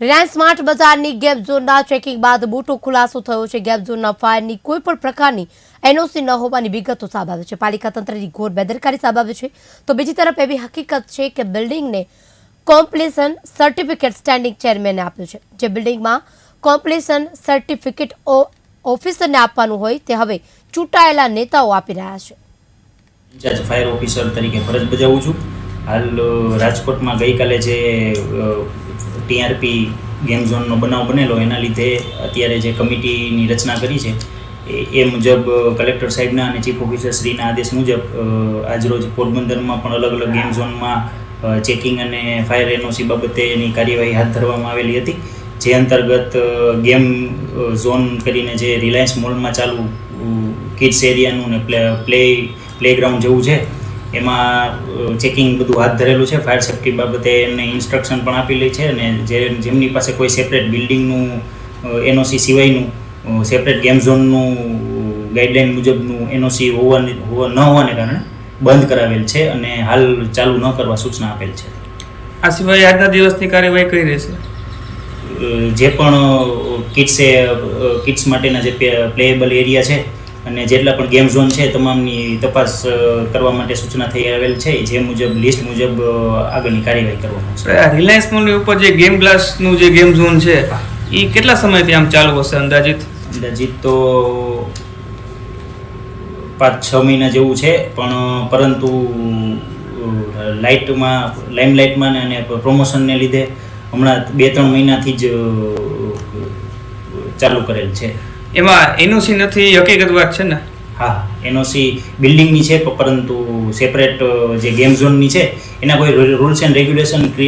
Reliance smart બજારની game ઝોનના checking બાદ મોટો ખુલાસો થયો છે. ગેપ ઝોનના ફાયરની કોઈ પણ પ્રકારની એનઓસી ન હોવાની વિગતો સામે આવે છે. પાલિકા તંત્રની ઘોર બેદરકારી સામે આવે છે. તો બીજી તરફ એવી હકીકત છે કે બિલ્ડિંગને કોમ્પ્લેશન સર્ટિફિકેટ સ્ટેન્ડિંગ ચેરમેને આપ્યું છે. જે બિલ્ડિંગમાં કોમ્પ્લેશન સર્ટિફિકેટ ઓફિસરને આપવાનું હોય તે હવે ચૂંટાયેલા નેતાઓ આપી રહ્યા છે. ઇન્ચાર્જ ફાયર ઓફિસર તરીકે ફરજ બજાવું છું. હાલ રાજકોટમાં ગઈકાલે જે ટીઆરપી ગેમ ઝોનનો બનાવ બનેલો, એના લીધે અત્યારે જે કમિટીની રચના કરી છે, એ- મુજબ કલેક્ટર સાહેબના અને ચીફ ઓફિસર શ્રીના આદેશ મુજબ આજરોજ પોરબંદરમાં પણ અલગ અલગ ગેમ ઝોનમાં ચેકિંગ અને ફાયર એનઓસી બાબતેની કાર્યવાહી હાથ ધરવામાં આવેલી હતી. જે અંતર્ગત ગેમ ઝોન કરીને જે રિલાયન્સ મોલમાં ચાલુ કિડ્સ એરિયાનું ને પ્લે પ્લે, પ્લેગ્રાઉન્ડ જેવું છે એમાં ચેકિંગ બધું હાથ ધરેલું છે ફાયર સેફ્ટી બાબતે એમને ઇન્સ્ટ્રક્શન પણ આપેલી છે અને જે જેમની પાસે કોઈ સેપરેટ બિલ્ડિંગનું એનઓસી સિવાયનું સેપરેટ ગેમ ઝોનનું ગાઈડલાઇન મુજબનું એનઓસી હોવાની હોવા ન હોવાને કારણે બંધ કરાવેલ છે અને હાલ ચાલુ ન કરવા સૂચના આપેલ છે. આ સિવાય આજના દિવસની કાર્યવાહી કઈ રહેશે? જે પણ કિડ્સે કિડ્સ માટેના જે પ્લેએબલ એરિયા છે અને જેટલા પણ ગેમ ઝોન છે તમામની તપાસ કરવા માટે સૂચના થઈ આવેલ છે. જે મુજબ લિસ્ટ મુજબ આગળની કાર્યવાહી કરવામાં આવશે. રિલાયન્સ મોલની ઉપર જે ગેમ ગ્લાસનું જે ગેમ ઝોન છે એ કેટલા સમયથી આમ ચાલુ હશે અંદાજિત? અંદાજિત તો પાંચ છ મહિના જેવું છે પણ પરંતુ લાઇટમાં લાઇમલાઇટમાં ને અને પ્રમોશનને લીધે હમણાં બે ત્રણ મહિનાથી જ ચાલુ કરેલ છે. એમાં એનઓસી નથી હકીકત વાત છે ને? હા, એનઓસી બિલ્ડિંગની છે પરંતુ સેપરેટ જે ગેમ ઝોનની છે, એના કોઈ રૂલ્સ એન્ડ રેગ્યુલેશન